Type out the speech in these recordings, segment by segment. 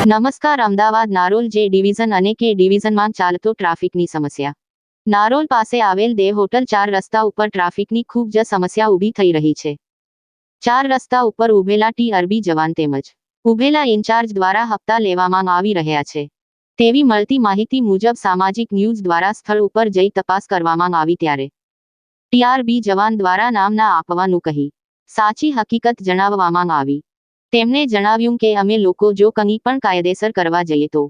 નમસ્કાર, અમદાવાદ નારોલ જે ડિવિઝન અને કે ડિવિઝનમાં ચાલતો ટ્રાફિકની સમસ્યા. નારોલ પાસે આવેલ દેવ હોટલ ચાર રસ્તા ઉપર ટ્રાફિકની ખૂબ જ સમસ્યા ઊભી થઈ રહી છે. ચાર રસ્તા ઉપર ઉભેલા ટી અરબી જવાન તેમજ ઉભેલા ઇન્ચાર્જ દ્વારા હપ્તા લેવામાં આવી રહ્યા છે. તેવી મળતી માહિતી મુજબ સામાજિક ન્યૂઝ દ્વારા સ્થળ ઉપર જઈ તપાસ કરવામાં આવી ત્યારે ટીઆરબી જવાન દ્વારા નામના આપવાનું કહી સાચી હકીકત જણાવવામાં આવી. તેમણે જણાવ્યું કે અમે લોકો જો કંઈ પણ કાયદેસર કરવા જઈએ તો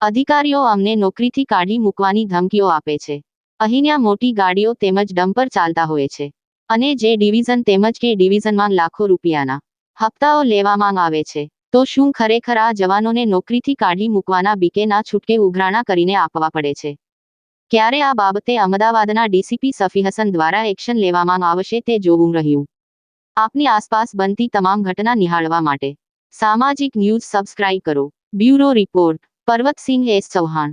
અધિકારીઓ અમને નોકરીથી કાઢી મૂકવાની ધમકીઓ આપે છે. અહીંયા મોટી ગાડીઓ તેમજ ડમ્પર ચાલતા હોય છે. અને જે ડિવિઝન તેમજ કે ડિવિઝનમાં લાખો રૂપિયાના હપ્તાઓ લેવામાં આવે છે. તો શું ખરેખર આ જવાનોને નોકરીથી કાઢી મૂકવાના બીકેના છૂટકે ઉઘરાણા કરીને આપવા પડે છે? ક્યારે આ બાબતે અમદાવાદના ડીસીપી સફી હસન દ્વારા એક્શન લેવામાં આવશે તે જોવું રહ્યું. આપની આસપાસ બનતી તમામ ઘટના નિહાળવા માટે. સામાજિક ન્યૂઝ સબસ્ક્રાઇબ કરો. Bureau report. Parvatsinh S Chauhan.